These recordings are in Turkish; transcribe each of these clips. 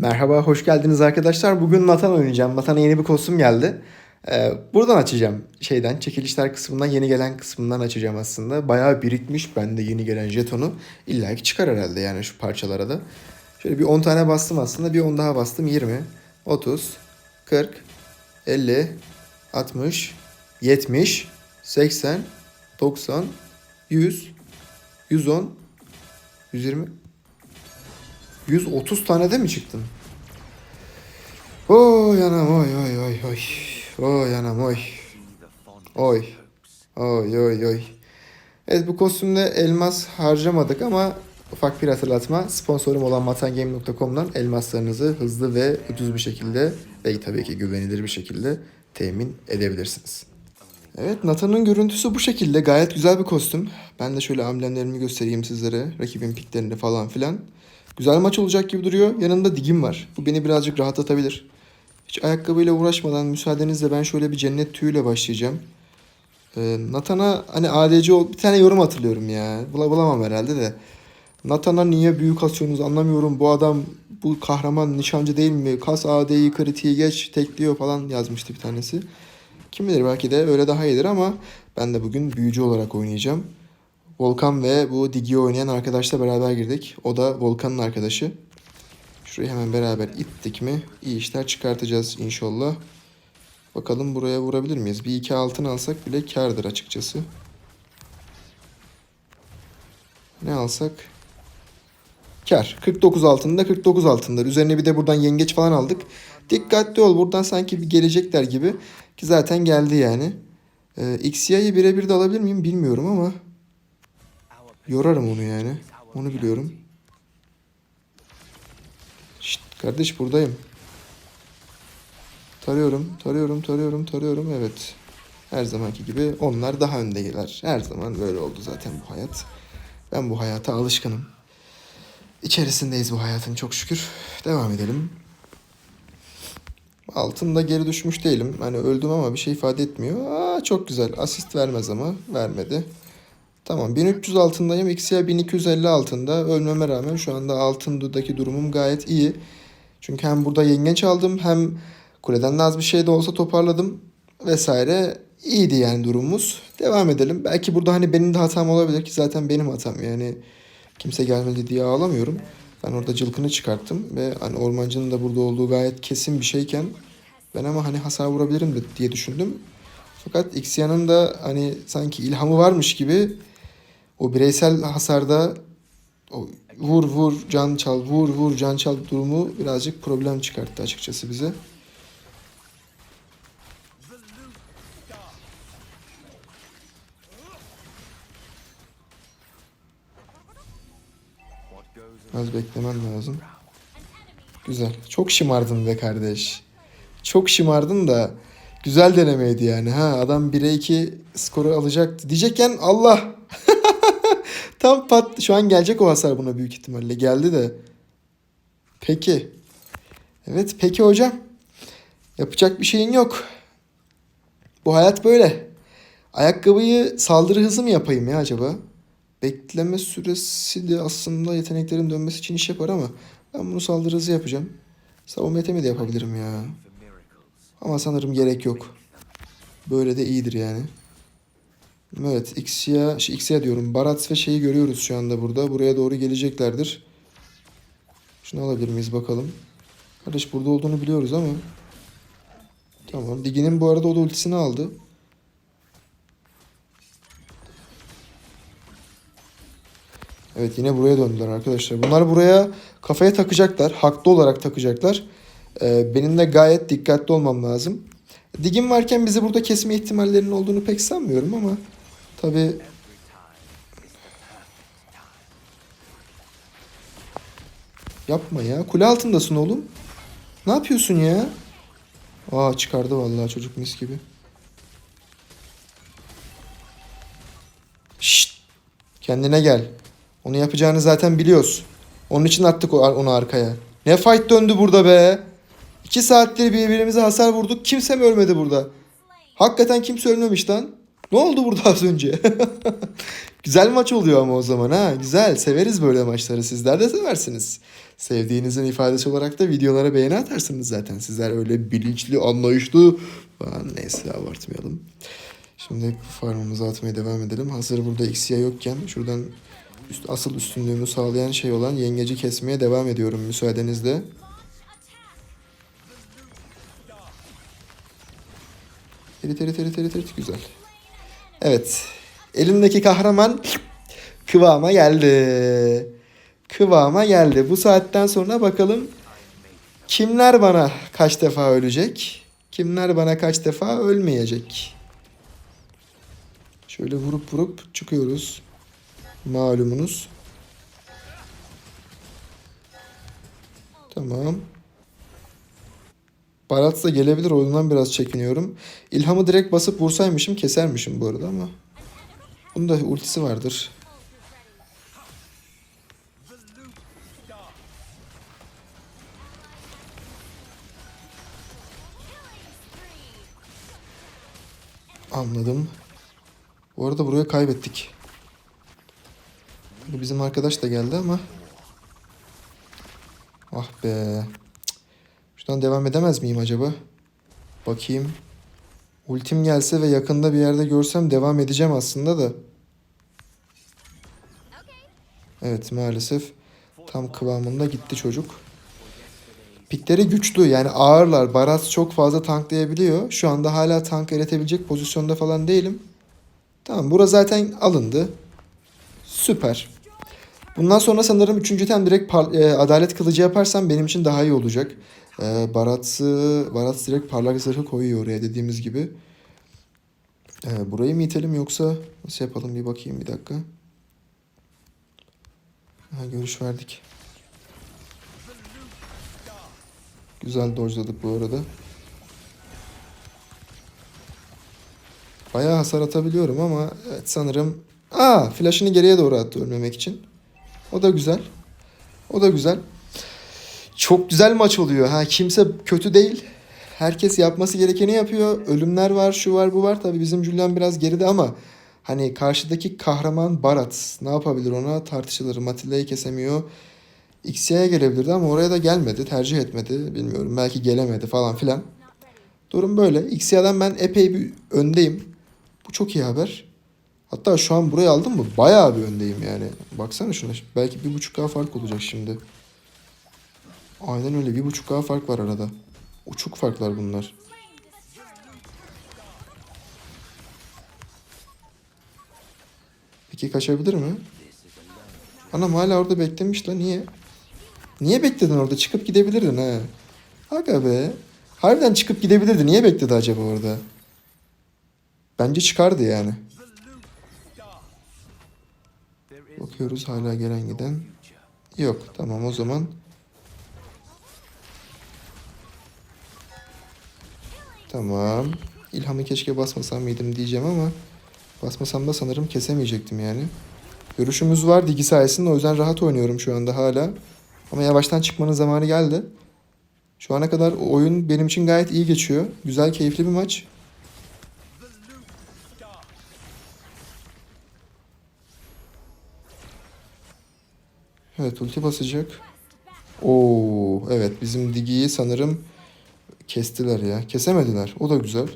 Merhaba, hoş geldiniz arkadaşlar. Bugün Nathan oynayacağım. Nathan'a yeni bir kostüm geldi. Ee, buradan açacağım. Şeyden, çekilişler kısmından, yeni gelen kısmından açacağım aslında. Bayağı birikmiş bende yeni gelen jetonu. İlla ki çıkar herhalde yani şu parçalara da. Şöyle bir 10 tane bastım aslında. Bir 10 daha bastım. 20, 30, 40, 50, 60, 70, 80, 90, 100, 110, 120, 130 tane de mi çıktın? Oy anam oy oy oy oy. Oy anam oy. Oy. Oy oy oy. Evet bu kostümde elmas harcamadık ama ufak bir hatırlatma. Sponsorum olan matangame.com'dan elmaslarınızı hızlı ve ucuz bir şekilde ve tabii ki güvenilir bir şekilde temin edebilirsiniz. Evet Nathan'ın görüntüsü bu şekilde. Gayet güzel bir kostüm. Ben de şöyle amblemlerimi göstereyim sizlere. Rakibin piklerini falan filan. Güzel maç olacak gibi duruyor. Yanında digim var. Bu beni birazcık rahatlatabilir. Hiç ayakkabıyla uğraşmadan müsaadenizle ben şöyle bir cennet tüyüyle başlayacağım. Ee, Nathan'a hani ADC bir tane yorum hatırlıyorum ya. Bula bulamam herhalde de. Nathan'a niye büyük asıyorsunuz anlamıyorum. Bu adam bu kahraman nişancı değil mi? Kas AD'yi kritiği geç tekliyor falan yazmıştı bir tanesi. Kim bilir belki de öyle daha iyidir ama ben de bugün büyücü olarak oynayacağım. Volkan ve bu Digi'yi oynayan arkadaşla beraber girdik. O da Volkan'ın arkadaşı. Şurayı hemen beraber ittik mi iyi işler çıkartacağız inşallah. Bakalım buraya vurabilir miyiz? Bir iki altın alsak bile kardır açıkçası. Ne alsak? Kar. 49 altında 49 altınlar. Üzerine bir de buradan yengeç falan aldık. Dikkatli ol buradan sanki bir gelecekler gibi. Ki zaten geldi yani. Ee, XY'yi birebir de alabilir miyim bilmiyorum ama yorarım onu yani. Onu biliyorum. Şşt kardeş buradayım. Tarıyorum, tarıyorum, tarıyorum, tarıyorum. Evet. Her zamanki gibi onlar daha öndeler. Her zaman böyle oldu zaten bu hayat. Ben bu hayata alışkınım. İçerisindeyiz bu hayatın çok şükür. Devam edelim. Altında geri düşmüş değilim. Hani öldüm ama bir şey ifade etmiyor. Aa, çok güzel. Asist vermez ama. Vermedi. Tamam 1300 altındayım. XY 1250 altında. Ölmeme rağmen şu anda altındaki durumum gayet iyi. Çünkü hem burada yengeç aldım hem kuleden de az bir şey de olsa toparladım vesaire. İyiydi yani durumumuz. Devam edelim. Belki burada hani benim de hatam olabilir ki zaten benim hatam. Yani kimse gelmedi diye ağlamıyorum. Ben orada cılkını çıkarttım ve hani ormancının da burada olduğu gayet kesin bir şeyken ben ama hani hasar vurabilirim de diye düşündüm. Fakat Xyan'ın da hani sanki ilhamı varmış gibi o bireysel hasarda o vur vur can çal vur vur can çal durumu birazcık problem çıkarttı açıkçası bize. Az beklemen lazım. Güzel. Çok şımardın be kardeş. Çok şımardın da güzel denemeydi yani. Ha adam 1'e 2 skoru alacaktı. Diyecekken Allah. Tam pat şu an gelecek o hasar buna büyük ihtimalle. Geldi de. Peki. Evet peki hocam. Yapacak bir şeyin yok. Bu hayat böyle. Ayakkabıyı saldırı hızı mı yapayım ya acaba? Bekleme süresi de aslında yeteneklerin dönmesi için iş yapar ama ben bunu saldırı hızı yapacağım. Savunma yetemi de yapabilirim ya. Ama sanırım gerek yok. Böyle de iyidir yani. Evet X'ya, şey, X'ya diyorum. Barat ve şeyi görüyoruz şu anda burada. Buraya doğru geleceklerdir. Şunu alabilir miyiz bakalım. Kardeş burada olduğunu biliyoruz ama. Tamam. Digi'nin bu arada o da ultisini aldı. Evet yine buraya döndüler arkadaşlar. Bunlar buraya kafaya takacaklar. Haklı olarak takacaklar. Ee, benim de gayet dikkatli olmam lazım. Digim varken bizi burada kesme ihtimallerinin olduğunu pek sanmıyorum ama tabi yapma ya. Kule altındasın oğlum. Ne yapıyorsun ya? Aa çıkardı vallahi çocuk mis gibi. Şşt. Kendine gel. Onu yapacağını zaten biliyoruz. Onun için attık onu arkaya. Ne fight döndü burada be. İki saattir birbirimize hasar vurduk. Kimse mi ölmedi burada? Hakikaten kimse ölmemiş lan. Ne oldu burada az önce? güzel maç oluyor ama o zaman ha. Güzel. Severiz böyle maçları. Sizler de seversiniz. Sevdiğinizin ifadesi olarak da videolara beğeni atarsınız zaten. Sizler öyle bilinçli, anlayışlı falan neyse abartmayalım. Şimdi farmımızı atmaya devam edelim. Hazır burada X'ye yokken şuradan üst, asıl üstünlüğümü sağlayan şey olan yengeci kesmeye devam ediyorum müsaadenizle. Erit erit erit erit erit güzel. Evet. Elimdeki kahraman kıvama geldi. Kıvama geldi. Bu saatten sonra bakalım kimler bana kaç defa ölecek? Kimler bana kaç defa ölmeyecek? Şöyle vurup vurup çıkıyoruz. Malumunuz. Tamam. Barat da gelebilir oyundan biraz çekiniyorum. İlhamı direkt basıp vursaymışım kesermişim bu arada ama. Bunun da ultisi vardır. Anladım. Bu arada buraya kaybettik. Bizim arkadaş da geldi ama. Ah be. Şuradan devam edemez miyim acaba? Bakayım. Ultim gelse ve yakında bir yerde görsem devam edeceğim aslında da. Evet maalesef tam kıvamında gitti çocuk. Pikleri güçlü yani ağırlar. Baraz çok fazla tanklayabiliyor. Şu anda hala tank eretebilecek pozisyonda falan değilim. Tamam bura zaten alındı. Süper. Bundan sonra sanırım 3. tem direkt e, adalet kılıcı yaparsam benim için daha iyi olacak. E, Barat'ı Barat direkt parlak zırhı koyuyor oraya dediğimiz gibi. E, burayı mı itelim yoksa nasıl yapalım bir bakayım bir dakika. Ha, görüş verdik. Güzel dojladık bu arada. Bayağı hasar atabiliyorum ama evet sanırım... Aa flash'ını geriye doğru attı ölmemek için. O da güzel. O da güzel. Çok güzel maç oluyor. Ha kimse kötü değil. Herkes yapması gerekeni yapıyor. Ölümler var, şu var, bu var. Tabii bizim Julian biraz geride ama hani karşıdaki kahraman Barat ne yapabilir ona tartışılır. Matilda'yı kesemiyor. Xy'ye gelebilirdi ama oraya da gelmedi. Tercih etmedi. Bilmiyorum. Belki gelemedi falan filan. Durum böyle. Xy'den ben epey bir öndeyim. Bu çok iyi haber. Hatta şu an burayı aldım mı bayağı bir öndeyim yani. Baksana şuna. Belki bir buçuk daha fark olacak şimdi. Aynen öyle. Bir buçuk daha fark var arada. Uçuk farklar bunlar. Peki kaçabilir mi? Anam hala orada beklemiş la niye? Niye bekledin orada? Çıkıp gidebilirdin ha. Aga be. Harbiden çıkıp gidebilirdi. Niye bekledi acaba orada? Bence çıkardı yani. Bakıyoruz hala gelen giden. Yok tamam o zaman. Tamam. İlhamı keşke basmasam mıydım diyeceğim ama basmasam da sanırım kesemeyecektim yani. Görüşümüz var Digi sayesinde o yüzden rahat oynuyorum şu anda hala. Ama yavaştan çıkmanın zamanı geldi. Şu ana kadar oyun benim için gayet iyi geçiyor. Güzel, keyifli bir maç. Evet, ulti basacak. Oo, evet bizim Digi'yi sanırım kestiler ya. Kesemediler. O da güzel.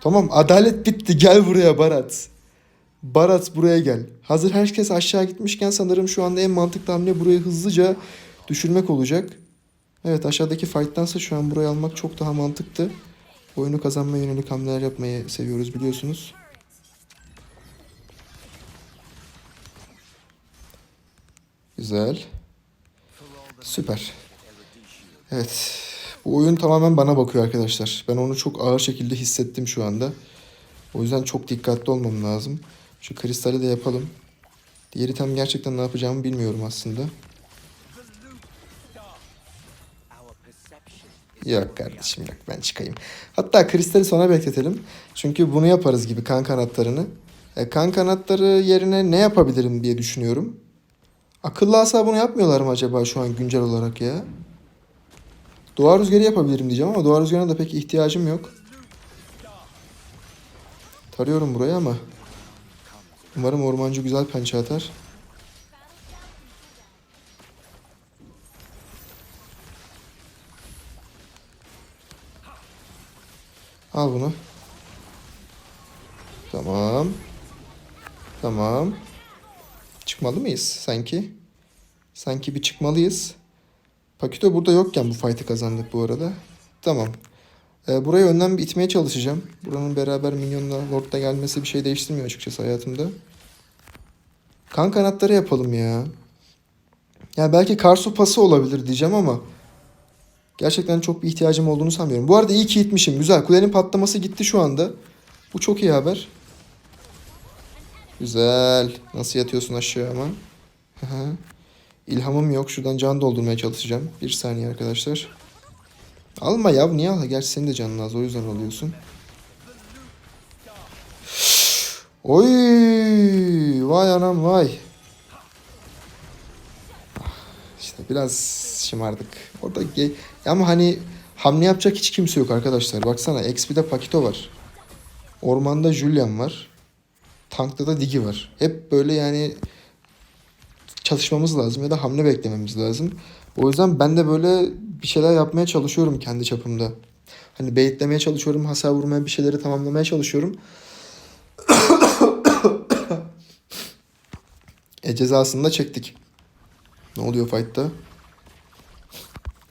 Tamam, adalet bitti. Gel buraya Barat. Barat buraya gel. Hazır herkes aşağı gitmişken sanırım şu anda en mantıklı hamle burayı hızlıca düşürmek olacak. Evet aşağıdaki fight'tansa şu an burayı almak çok daha mantıklı. Oyunu kazanmaya yönelik hamleler yapmayı seviyoruz biliyorsunuz. Güzel. Süper. Evet. Bu oyun tamamen bana bakıyor arkadaşlar. Ben onu çok ağır şekilde hissettim şu anda. O yüzden çok dikkatli olmam lazım. Şu kristali de yapalım. Diğeri tam gerçekten ne yapacağımı bilmiyorum aslında. Yok kardeşim yok ben çıkayım. Hatta kristali sona bekletelim. Çünkü bunu yaparız gibi kan kanatlarını. E, kan kanatları yerine ne yapabilirim diye düşünüyorum. Akıllı asa bunu yapmıyorlar mı acaba şu an güncel olarak ya? Doğa rüzgarı yapabilirim diyeceğim ama doğa rüzgarına da pek ihtiyacım yok. Tarıyorum burayı ama. Umarım ormancı güzel pençe atar. Al bunu. Tamam. Tamam. Çıkmalı mıyız sanki? Sanki bir çıkmalıyız. Pakito burada yokken bu fight'ı kazandık bu arada. Tamam. Ee, burayı önden bir itmeye çalışacağım. Buranın beraber minyonla lordla gelmesi bir şey değiştirmiyor açıkçası hayatımda. Kan kanatları yapalım ya. Ya belki Karsu pası olabilir diyeceğim ama gerçekten çok bir ihtiyacım olduğunu sanmıyorum. Bu arada iyi ki itmişim. Güzel. Kulenin patlaması gitti şu anda. Bu çok iyi haber. Güzel. Nasıl yatıyorsun aşağı ama? İlhamım yok. Şuradan can doldurmaya çalışacağım. Bir saniye arkadaşlar. Alma ya. Niye al? Gerçi senin de canın az. O yüzden alıyorsun. Oy! Vay anam vay. İşte biraz şımardık. Orada ama hani hamle yapacak hiç kimse yok arkadaşlar. Baksana XP'de Pakito var. Ormanda Julian var. Tankta da Digi var. Hep böyle yani çalışmamız lazım ya da hamle beklememiz lazım. O yüzden ben de böyle bir şeyler yapmaya çalışıyorum kendi çapımda. Hani baitlemeye çalışıyorum, hasar vurmaya bir şeyleri tamamlamaya çalışıyorum. e cezasını da çektik. Ne oluyor fight'ta?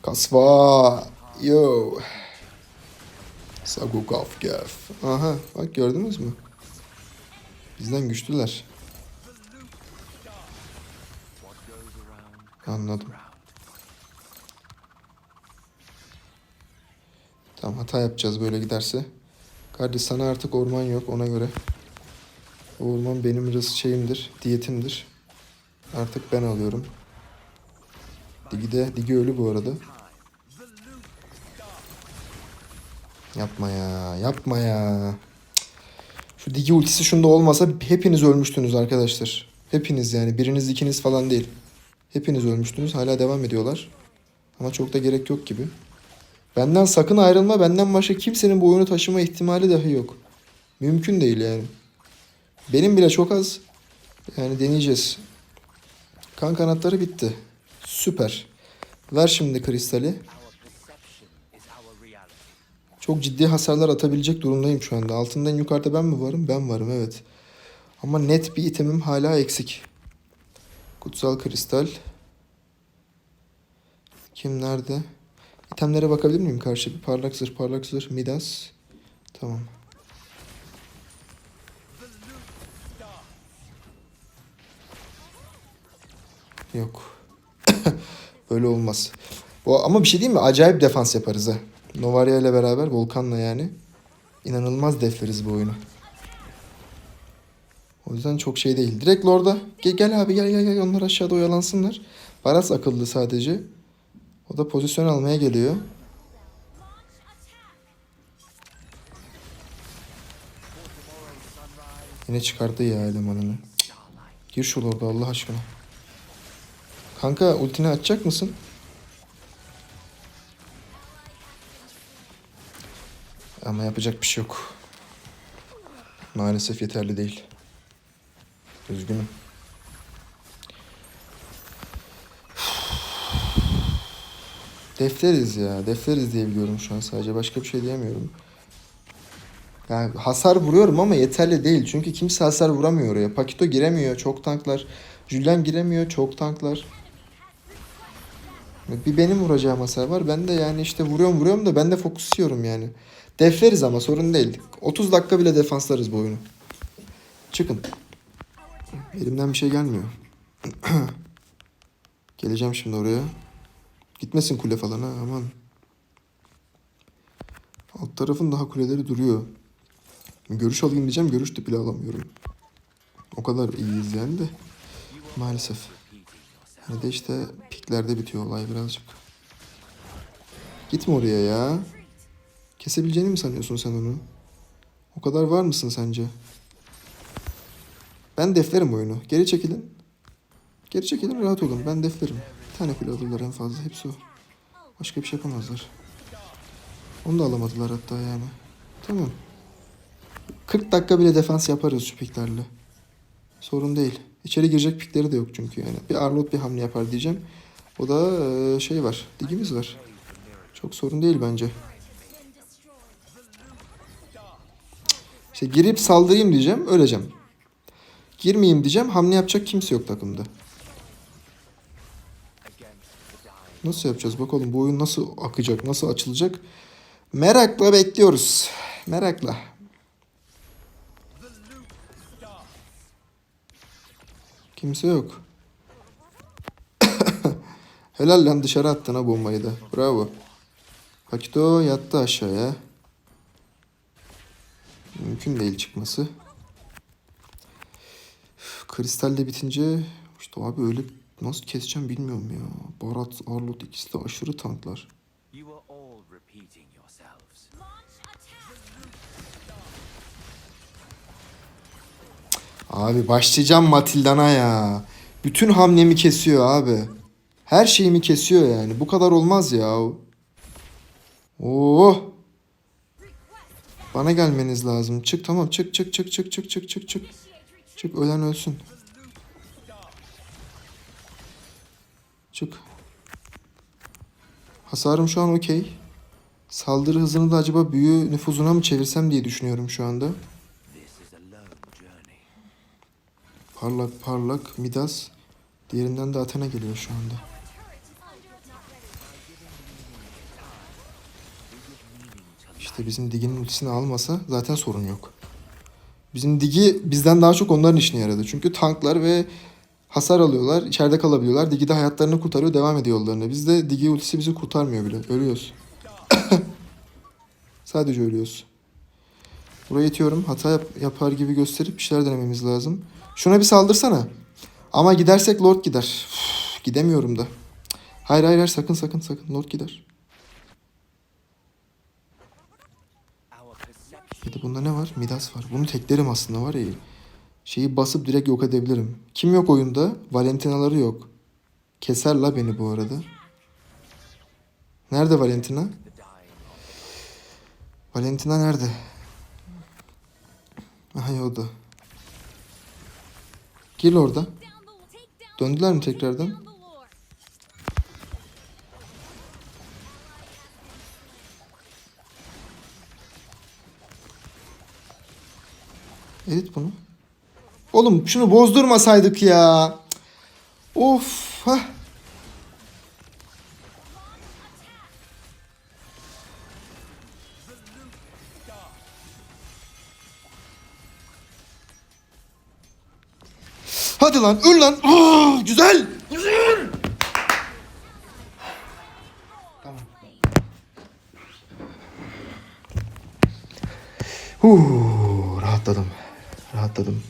Kasva. Yo. Sagukov Gef. Aha bak gördünüz mü? Bizden güçlüler. Anladım. Tamam hata yapacağız böyle giderse. Kardeş sana artık orman yok ona göre. O orman benim rız şeyimdir, diyetimdir. Artık ben alıyorum. Digi de, Digi ölü bu arada. Yapma ya, yapma ya. Şu Digi ultisi şunda olmasa hepiniz ölmüştünüz arkadaşlar. Hepiniz yani biriniz ikiniz falan değil. Hepiniz ölmüştünüz hala devam ediyorlar. Ama çok da gerek yok gibi. Benden sakın ayrılma. Benden başka kimsenin bu oyunu taşıma ihtimali dahi yok. Mümkün değil yani. Benim bile çok az. Yani deneyeceğiz. Kan kanatları bitti. Süper. Ver şimdi kristali. Çok ciddi hasarlar atabilecek durumdayım şu anda. Altından yukarıda ben mi varım? Ben varım evet. Ama net bir itemim hala eksik. Kutsal kristal. Kim nerede? İtemlere bakabilir miyim karşı? Bir parlak zırh, parlak zırh, Midas. Tamam. Yok. Böyle olmaz. Bu, ama bir şey diyeyim mi? Acayip defans yaparız ha. Novaria ile beraber, Volkan'la yani. İnanılmaz defleriz bu oyunu. O yüzden çok şey değil. Direkt Lord'a. Gel, gel abi gel gel gel. Onlar aşağıda oyalansınlar. Baras akıllı sadece. O da pozisyon almaya geliyor. Yine çıkardı ya elemanını. Cık. Gir şu Lord'a Allah aşkına. Kanka ultini açacak mısın? Ama yapacak bir şey yok. Maalesef yeterli değil. Üzgünüm. Defleriz ya. Defleriz diye biliyorum şu an sadece. Başka bir şey diyemiyorum. Yani hasar vuruyorum ama yeterli değil. Çünkü kimse hasar vuramıyor oraya. Pakito giremiyor. Çok tanklar. Julian giremiyor. Çok tanklar. Bir benim vuracağım hasar var. Ben de yani işte vuruyorum vuruyorum da ben de fokus yiyorum yani. Defleriz ama sorun değil. 30 dakika bile defanslarız bu oyunu. Çıkın. Elimden bir şey gelmiyor. Geleceğim şimdi oraya. Gitmesin kule falan ha aman. Alt tarafın daha kuleleri duruyor. Görüş alayım diyeceğim görüş de bile alamıyorum. O kadar iyiyiz yani de. Maalesef. Yani de işte piklerde bitiyor olay birazcık. Gitme oraya ya. Kesebileceğini mi sanıyorsun sen onu? O kadar var mısın sence? Ben deflerim oyunu. Geri çekilin. Geri çekilin rahat olun. Ben deflerim. Bir tane kule alırlar en fazla. Hepsi o. Başka bir şey yapamazlar. Onu da alamadılar hatta yani. Tamam. 40 dakika bile defans yaparız şu piklerle. Sorun değil. İçeri girecek pikleri de yok çünkü yani. Bir Arlot bir hamle yapar diyeceğim. O da şey var. Digimiz var. Çok sorun değil bence. İşte girip saldırayım diyeceğim öleceğim. Girmeyeyim diyeceğim hamle yapacak kimse yok takımda. Nasıl yapacağız bakalım bu oyun nasıl akacak nasıl açılacak. Merakla bekliyoruz. Merakla. Kimse yok. Helal lan dışarı attın ha bombayı da. Bravo. Pakito yattı aşağıya. Mümkün değil çıkması. Üf, Kristal de bitince işte abi öyle nasıl keseceğim bilmiyorum ya. Barat, Arlot ikisi de aşırı tanklar. Abi başlayacağım Matilda'na ya. Bütün hamlemi kesiyor abi. Her şeyimi kesiyor yani. Bu kadar olmaz ya. Oo. Bana gelmeniz lazım. Çık tamam çık çık çık çık çık çık çık çık. Çık ölen ölsün. Çık. Hasarım şu an okey. Saldırı hızını da acaba büyü nüfuzuna mı çevirsem diye düşünüyorum şu anda. Parlak parlak Midas. Diğerinden de Athena geliyor şu anda. İşte bizim Digi'nin ultisini almasa zaten sorun yok. Bizim Digi bizden daha çok onların işine yaradı. Çünkü tanklar ve hasar alıyorlar. içeride kalabiliyorlar. Digi de hayatlarını kurtarıyor. Devam ediyor yollarına. Bizde Digi ultisi bizi kurtarmıyor bile. Ölüyoruz. Sadece ölüyoruz. Buraya itiyorum. Hata yap- yapar gibi gösterip bir şeyler denememiz lazım. Şuna bir saldırsana. Ama gidersek Lord gider. Üf, gidemiyorum da. Hayır hayır sakın sakın sakın. Lord gider. Ya da bunda ne var? Midas var. Bunu teklerim aslında var ya. Şeyi basıp direkt yok edebilirim. Kim yok oyunda? Valentinaları yok. Keser la beni bu arada. Nerede Valentina? Valentina nerede? Aha yolda. Gel orada. Döndüler mi tekrardan? Edit bunu. Oğlum şunu bozdurmasaydık ya. Of. Hah. Hadi lan öl lan. Aa, güzel. Güzel. Tamam. Huu, rahatladım. Rahatladım.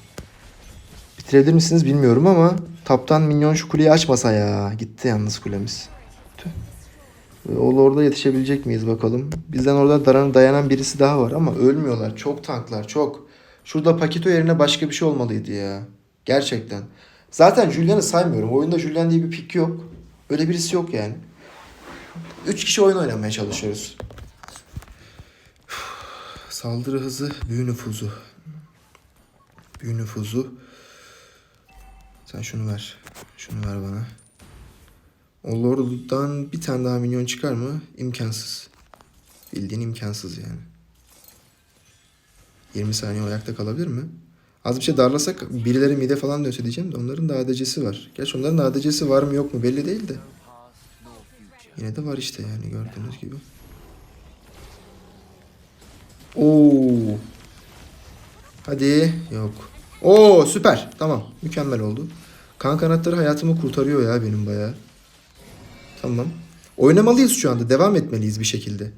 Bitirebilir misiniz bilmiyorum ama taptan minyon şu kuleyi açmasa ya. Gitti yalnız kulemiz. Ve O orada yetişebilecek miyiz bakalım. Bizden orada daran dayanan birisi daha var ama ölmüyorlar. Çok tanklar çok. Şurada Pakito yerine başka bir şey olmalıydı ya. Gerçekten. Zaten Julian'ı saymıyorum. Oyunda Julian diye bir pik yok. Öyle birisi yok yani. Üç kişi oyun oynamaya çalışıyoruz. Saldırı hızı, büyü nüfuzu. Büyü nüfuzu. Sen şunu ver. Şunu ver bana. O Lord'dan bir tane daha minyon çıkar mı? İmkansız. Bildiğin imkansız yani. 20 saniye ayakta kalabilir mi? Az bir şey darlasak birileri mide falan dönse diyeceğim de onların da ADC'si var. Gerçi onların da ADC'si var mı yok mu belli değil de. Yine de var işte yani gördüğünüz gibi. Oo. Hadi yok. Oo süper. Tamam. Mükemmel oldu. Kan kanatları hayatımı kurtarıyor ya benim bayağı. Tamam. Oynamalıyız şu anda. Devam etmeliyiz bir şekilde.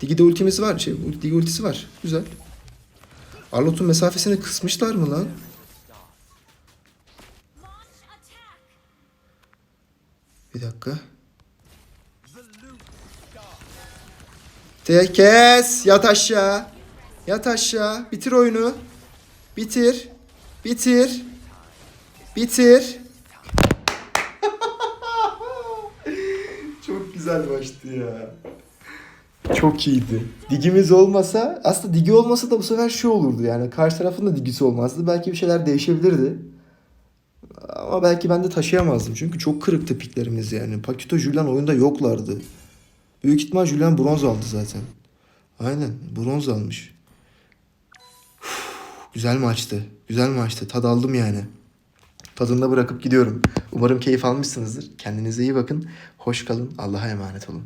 Digi'de ultimiz var. Şey, Digi ultisi var. Güzel. Arlot'un mesafesini kısmışlar mı lan? Bir dakika. Te kes. Yat aşağı. Yat aşağı. Bitir oyunu. Bitir. Bitir. Bitir. Çok güzel maçtı ya. Çok iyiydi. Digimiz olmasa aslında digi olmasa da bu sefer şu olurdu yani. Karşı tarafın da digisi olmazdı. Belki bir şeyler değişebilirdi. Ama belki ben de taşıyamazdım. Çünkü çok kırıktı piklerimiz yani. Pakito Julian oyunda yoklardı. Büyük ihtimal Julian bronz aldı zaten. Aynen bronz almış. Güzel maçtı. Güzel maçtı. Tad aldım yani. Tadında bırakıp gidiyorum. Umarım keyif almışsınızdır. Kendinize iyi bakın. Hoş kalın. Allah'a emanet olun.